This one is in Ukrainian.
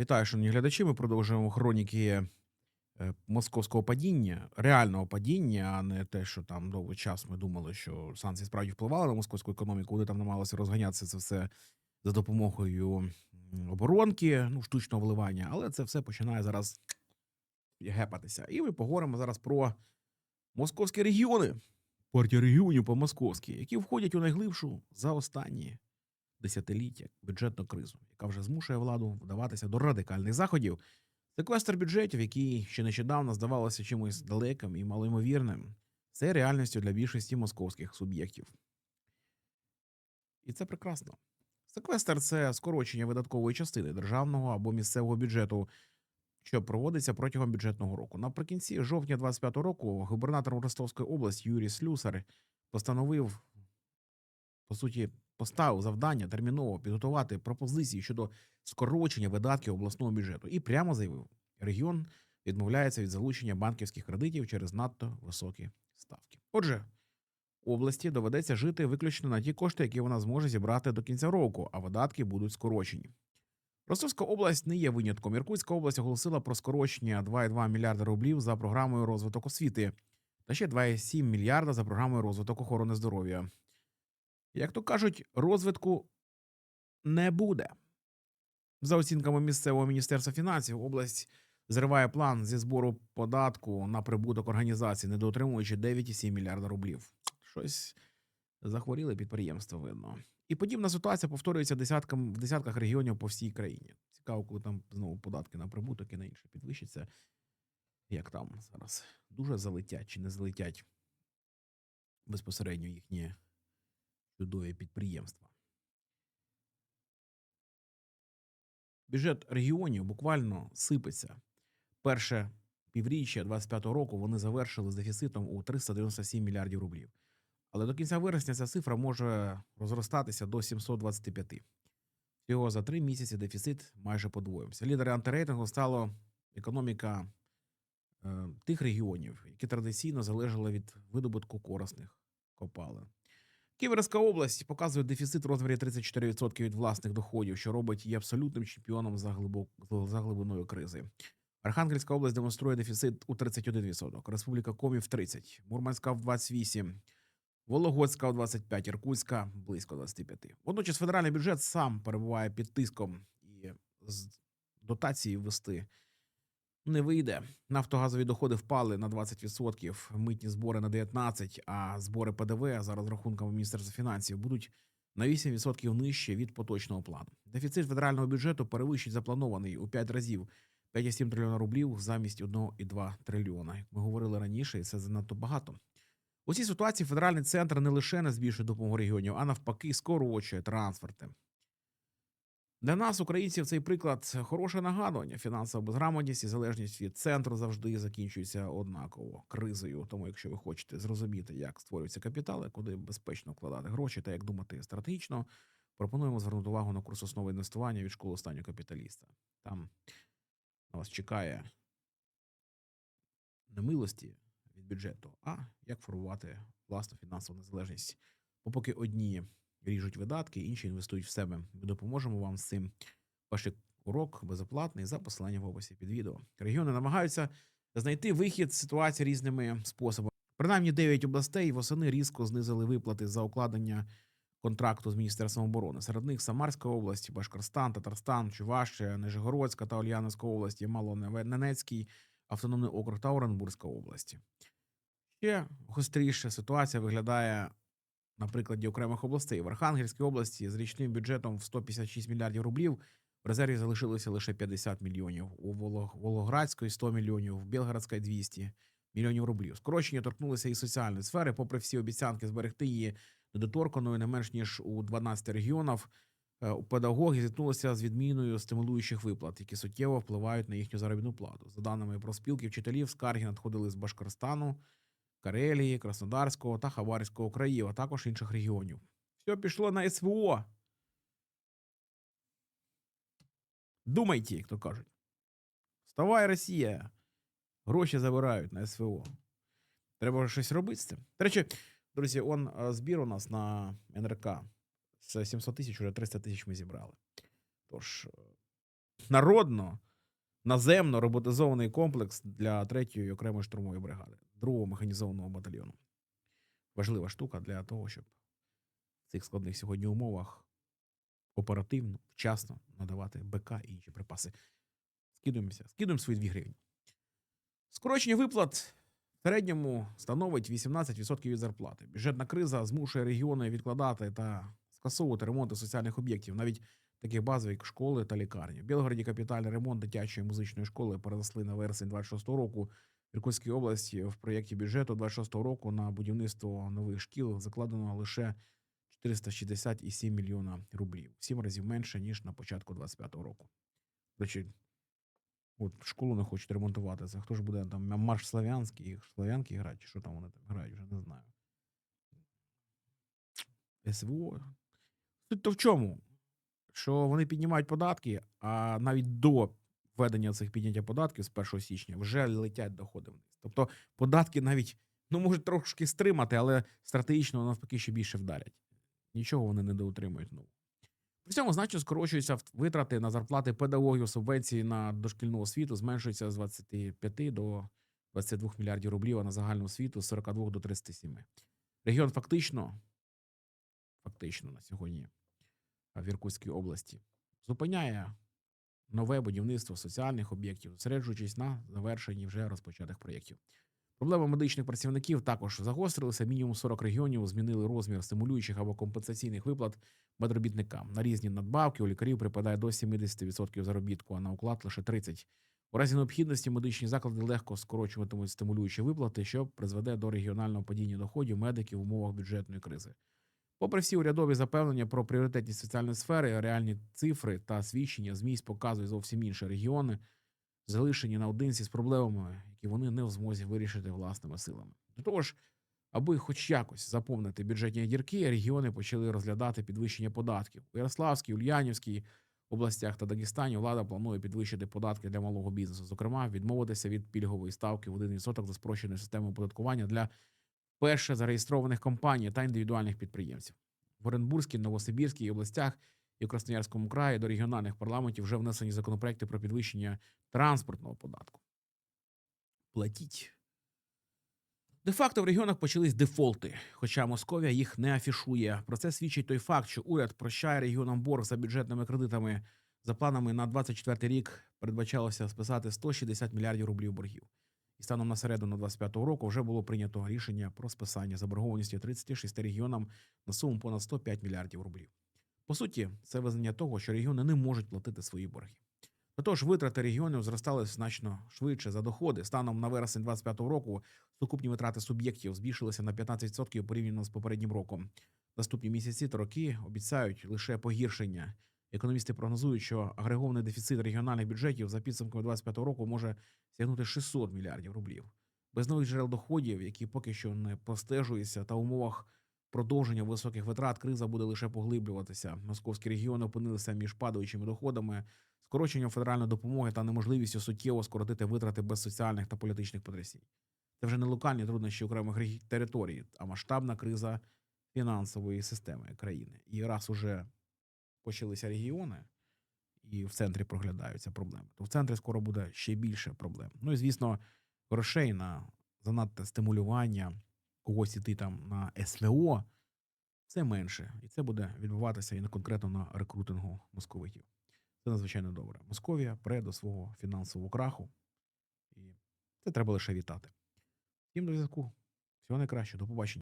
Вітаю, шановні глядачі. Ми продовжуємо хроніки е, московського падіння, реального падіння, а не те, що там довгий час ми думали, що санкції справді впливали на московську економіку. Вони там намагалися розганятися це все за допомогою оборонки, ну, штучного вливання, але це все починає зараз гепатися. І ми поговоримо зараз про московські регіони, партія регіонів по-московськи, які входять у найглибшу за останні десятиліття бюджетну кризу, яка вже змушує владу вдаватися до радикальних заходів. Секвестр бюджетів, який ще нещодавно здавалося чимось далеким і малоймовірним, це реальністю для більшості московських суб'єктів. І це прекрасно. Секвестр це скорочення видаткової частини державного або місцевого бюджету, що проводиться протягом бюджетного року. Наприкінці жовтня 25 року губернатор Ростовської області Юрій Слюсар постановив, по суті, поставив завдання терміново підготувати пропозиції щодо скорочення видатків обласного бюджету і прямо заявив, регіон відмовляється від залучення банківських кредитів через надто високі ставки. Отже, області доведеться жити виключно на ті кошти, які вона зможе зібрати до кінця року, а видатки будуть скорочені. Ростовська область не є винятком. Іркутська область оголосила про скорочення 2,2 мільярда рублів за програмою розвиток освіти та ще 2,7 мільярда за програмою розвиток охорони здоров'я. Як то кажуть, розвитку не буде. За оцінками місцевого міністерства фінансів, область зриває план зі збору податку на прибуток організації, недоотримуючи 9,7 мільярда рублів. Щось захворіли підприємства, видно. І подібна ситуація повторюється десяткам в десятках регіонів по всій країні. Цікаво, коли там знову податки на прибуток і на інше підвищаться. Як там зараз дуже залетять чи не залетять безпосередньо їхні чудові підприємства. Бюджет регіонів буквально сипеться. Перше півріччя 25-го року вони завершили з дефіцитом у 397 мільярдів рублів. Але до кінця вересня ця цифра може розростатися до 725. Всього за три місяці дефіцит майже подвоївся. Лідери антирейтингу стало економіка е, тих регіонів, які традиційно залежали від видобутку корисних копалин. Ківерська область показує дефіцит в розмірі 34% від власних доходів, що робить її абсолютним чемпіоном за, глибок, за глибиною кризи. Архангельська область демонструє дефіцит у 31%, Республіка Комів 30%, Мурманська в 28%, Вологодська у 25%, Іркутська близько 25%. Водночас федеральний бюджет сам перебуває під тиском і з дотації ввести не вийде. Нафтогазові доходи впали на 20%, митні збори на 19%, а збори ПДВ за розрахунками Міністерства фінансів будуть на 8% нижче від поточного плану. Дефіцит федерального бюджету перевищить запланований у 5 разів 5,7 трильйона рублів замість 1,2 трильйона. Як ми говорили раніше, і це занадто багато. У цій ситуації федеральний центр не лише не збільшує допомогу регіонів, а навпаки, скорочує трансферти. Для нас, українців, цей приклад хороше нагадування. Фінансова безграмотність і залежність від центру завжди закінчується однаково кризою. Тому, якщо ви хочете зрозуміти, як створюються капітали, куди безпечно вкладати гроші та як думати стратегічно, пропонуємо звернути увагу на курс основи інвестування від школи останнього капіталіста. Там на вас чекає не милості від бюджету, а як формувати власну фінансову незалежність. Бо поки одні ріжуть видатки, інші інвестують в себе. Ми допоможемо вам з цим. Перший урок безоплатний за посиланням в описі під відео. Регіони намагаються знайти вихід з ситуації різними способами. Принаймні 9 областей восени різко знизили виплати за укладення контракту з Міністерством оборони. Серед них Самарська область, Башкорстан, Татарстан, Чувашія, Нижегородська та Ульяновська області, Малоненецький автономний округ та Оренбурзька області. Ще гостріше ситуація виглядає на прикладі окремих областей. В Архангельській області з річним бюджетом в 156 мільярдів рублів в резерві залишилося лише 50 мільйонів. У Волог... Волгоградської 100 мільйонів, в Білгородській 200 мільйонів рублів. Скорочення торкнулися і соціальної сфери, попри всі обіцянки зберегти її недоторканою не менш ніж у 12 регіонах. е, Педагоги зіткнулися з відміною стимулюючих виплат, які суттєво впливають на їхню заробітну плату. За даними профспілки вчителів, скарги надходили з Башкорстану, Карелії, Краснодарського та Хабаровського країв, а також інших регіонів. Все пішло на СВО. Думайте, як то кажуть. Вставай, Росія. Гроші забирають на СВО. Треба щось робити з цим. До речі, друзі, он е, збір у нас на НРК. З 700 тисяч, вже 300 тисяч ми зібрали. Тож, е, народно, наземно роботизований комплекс для 3-ї окремої штурмової бригади, 2-го механізованого батальйону. Важлива штука для того, щоб в цих складних сьогодні умовах оперативно, вчасно надавати БК і інші припаси. Скидуємося, скидуємо свої 2 гривні. Скорочення виплат в середньому становить 18% від зарплати. Бюджетна криза змушує регіони відкладати та скасовувати ремонти соціальних об'єктів, навіть таких базових як школи та лікарні. В Білгороді капітальний ремонт дитячої музичної школи перенесли на вересень 26 року. Іркутській області в проєкті бюджету 26 року на будівництво нових шкіл закладено лише 467 мільйона рублів. Сім разів менше, ніж на початку 25 року. Речі, от школу не хочуть ремонтувати. Це хто ж буде там марш славянський, славянки грати, чи що там вони там грають, вже не знаю. СВО. Суть то в чому? Що вони піднімають податки, а навіть до введення цих підняття податків з 1 січня вже летять доходи вниз. Тобто податки навіть ну можуть трошки стримати, але стратегічно навпаки ще більше вдарять. Нічого вони не доутримують. Ну при цьому значно скорочуються витрати на зарплати педагогів, субвенції на дошкільну освіту зменшуються з 25 до 22 мільярдів рублів, а на загальну освіту з 42 до 37. Регіон фактично, фактично на сьогодні в Іркутській області зупиняє нове будівництво соціальних об'єктів, зосереджуючись на завершенні вже розпочатих проєктів. Проблеми медичних працівників також загострилися. Мінімум 40 регіонів змінили розмір стимулюючих або компенсаційних виплат медробітникам. На різні надбавки у лікарів припадає до 70% заробітку, а на уклад лише 30%. У разі необхідності медичні заклади легко скорочуватимуть стимулюючі виплати, що призведе до регіонального падіння доходів медиків в умовах бюджетної кризи. Попри всі урядові запевнення про пріоритетність соціальної сфери, реальні цифри та свідчення з місць показують зовсім інші регіони, залишені наодинці з проблемами, які вони не в змозі вирішити власними силами. До того ж, аби хоч якось заповнити бюджетні дірки, регіони почали розглядати підвищення податків. У Ярославській, Ульянівській областях та Дагестані влада планує підвищити податки для малого бізнесу, зокрема, відмовитися від пільгової ставки в 1% за спрощеною системою оподаткування для перше зареєстрованих компаній та індивідуальних підприємців. В Оренбурзькій, Новосибірській областях і в Красноярському краї до регіональних парламентів вже внесені законопроекти про підвищення транспортного податку. Платіть. Де-факто в регіонах почались дефолти, хоча Московія їх не афішує. Про це свідчить той факт, що уряд прощає регіонам борг за бюджетними кредитами. За планами на 24 рік передбачалося списати 160 мільярдів рублів боргів. І станом на середину 25-го року вже було прийнято рішення про списання заборгованості 36 регіонам на суму понад 105 мільярдів рублів. По суті, це визнання того, що регіони не можуть платити свої борги. До того ж, витрати регіонів зростали значно швидше за доходи. Станом на вересень 25-го року сукупні витрати суб'єктів збільшилися на 15% порівняно з попереднім роком. Наступні місяці та роки обіцяють лише погіршення. Економісти прогнозують, що агрегований дефіцит регіональних бюджетів за підсумками 25-го року може сягнути 600 мільярдів рублів. Без нових джерел доходів, які поки що не простежуються, та в умовах продовження високих витрат криза буде лише поглиблюватися. Московські регіони опинилися між падаючими доходами, скороченням федеральної допомоги та неможливістю суттєво скоротити витрати без соціальних та політичних потрясінь. Це вже не локальні труднощі окремих територій, а масштабна криза фінансової системи країни. І раз уже почалися регіони, і в центрі проглядаються проблеми, то в центрі скоро буде ще більше проблем. Ну і звісно, грошей на занадто стимулювання когось іти там на СВО це менше, і це буде відбуватися і на конкретно на рекрутингу московитів. Це надзвичайно добре. Московія пре до свого фінансового краху, і це треба лише вітати. Всім до зв'язку. Всього найкращого, до побачення.